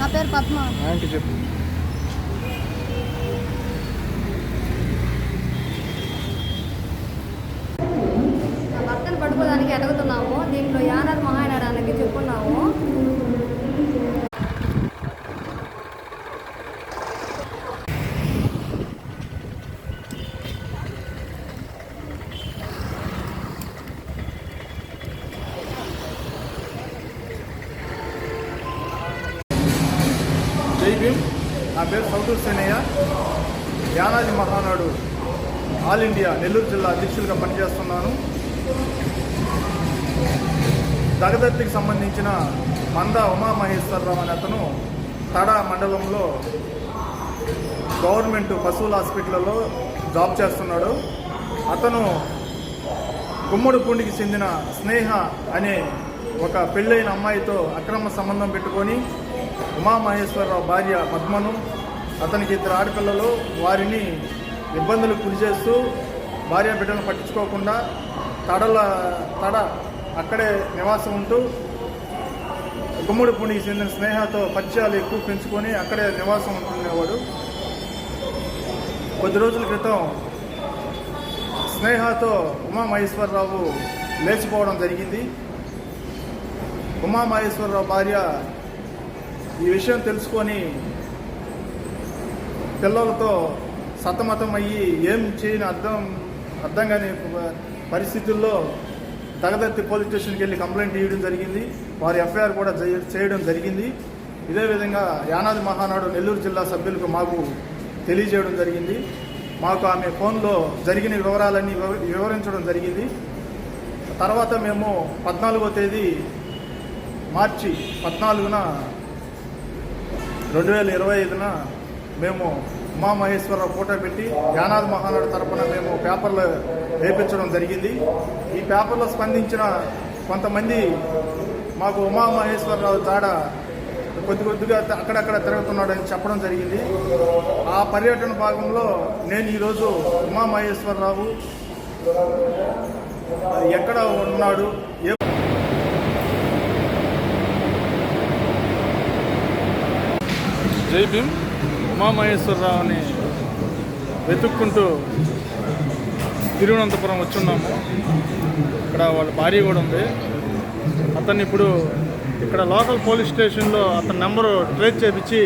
నా పేరు పద్మ. ఆంటీ చెప్పు. నా భర్తను పట్టుకోవడానికి అడుగుతున్నాము. దీంట్లో యానాది మహానాడానికి జై భీమ్ నా పేరు సౌతూర్ సేనయ్య. యానాది మహానాడు ఆల్ ఇండియా నెల్లూరు జిల్లా అధ్యక్షులుగా పనిచేస్తున్నాను. దగదత్తికి సంబంధించిన మంద ఉమామహేశ్వరరావు అనే అతను తడ మండలంలో గవర్నమెంట్ పశువుల హాస్పిటల్లో జాబ్ చేస్తున్నాడు. అతను గుమ్మడిపూండికి చెందిన స్నేహ అనే ఒక పెళ్ళైన అమ్మాయితో అక్రమ సంబంధం పెట్టుకొని ఉమామహేశ్వరరావు భార్య పద్మను అతనికి ఇద్దరు ఆడపిల్లలు వారిని ఇబ్బందులకు గురి చేస్తూ భార్య బిడ్డను పట్టించుకోకుండా తడల తడ అక్కడే నివాసం ఉంటూ గుమ్మడి పూండికి చెందిన స్నేహతో పరిచయాలు ఎక్కువ పెంచుకొని అక్కడే నివాసం ఉంటుండేవాడు. కొద్ది రోజుల క్రితం స్నేహతో ఉమామహేశ్వరరావు లేచిపోవడం జరిగింది. ఉమామహేశ్వరరావు భార్య ఈ విషయం తెలుసుకొని పిల్లలతో సతమతం అయ్యి ఏం చేయని అర్థం అర్థం కాని పరిస్థితుల్లో తగదత్తి పోలీస్ స్టేషన్కి వెళ్ళి కంప్లైంట్ ఇవ్వడం జరిగింది. వారి ఎఫ్ఐఆర్ కూడా చేయడం జరిగింది. ఇదే విధంగా యానాది మహానాడు నెల్లూరు జిల్లా సభ్యులకు మాకు తెలియజేయడం జరిగింది. మాకు ఆమె ఫోన్లో జరిగిన వివరాలన్నీ వివ- వివరించడం జరిగింది. తర్వాత మేము పద్నాలుగో తేదీ మార్చి పద్నాలుగున రెండు వేల ఇరవై ఐదున మేము ఉమామహేశ్వరరావు ఫోటో పెట్టి యానాద్ మహానాడు తరపున మేము పేపర్లు వేయించడం జరిగింది. ఈ పేపర్లో స్పందించిన కొంతమంది మాకు ఉమామహేశ్వరరావు తాడ కొద్ది కొద్దిగా అక్కడక్కడ తిరుగుతున్నాడని చెప్పడం జరిగింది. ఆ పర్యటన భాగంలో నేను ఈరోజు ఉమామహేశ్వరరావు ఎక్కడ ఉన్నాడు ఏ జై భీమ్. ఉమామహేశ్వరరావుని వెతుక్కుంటూ తిరువనంతపురం వచ్చున్నాము. ఇక్కడ వాళ్ళ భార్య కూడా ఉంది. అతన్ని ఇప్పుడు ఇక్కడ లోకల్ పోలీస్ స్టేషన్లో అతని నెంబరు ట్రేస్ చేపించి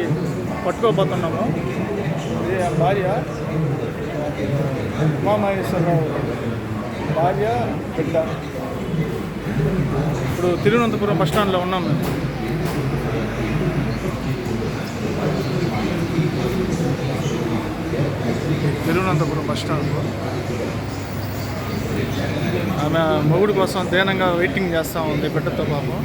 పట్టుకోబోతున్నాము. ఇది ఆ భార్య. ఉమామహేశ్వరరావు భార్య బిడ్డ. ఇప్పుడు తిరువనంతపురం బస్ స్టాండ్లో ఉన్నాం మేము తిరువనంతపురం బస్ స్టాండ్లో ఆమె మొగుడు కోసం దీనంగా వెయిటింగ్ చేస్తూ ఉంది బిడ్డతో పాపం.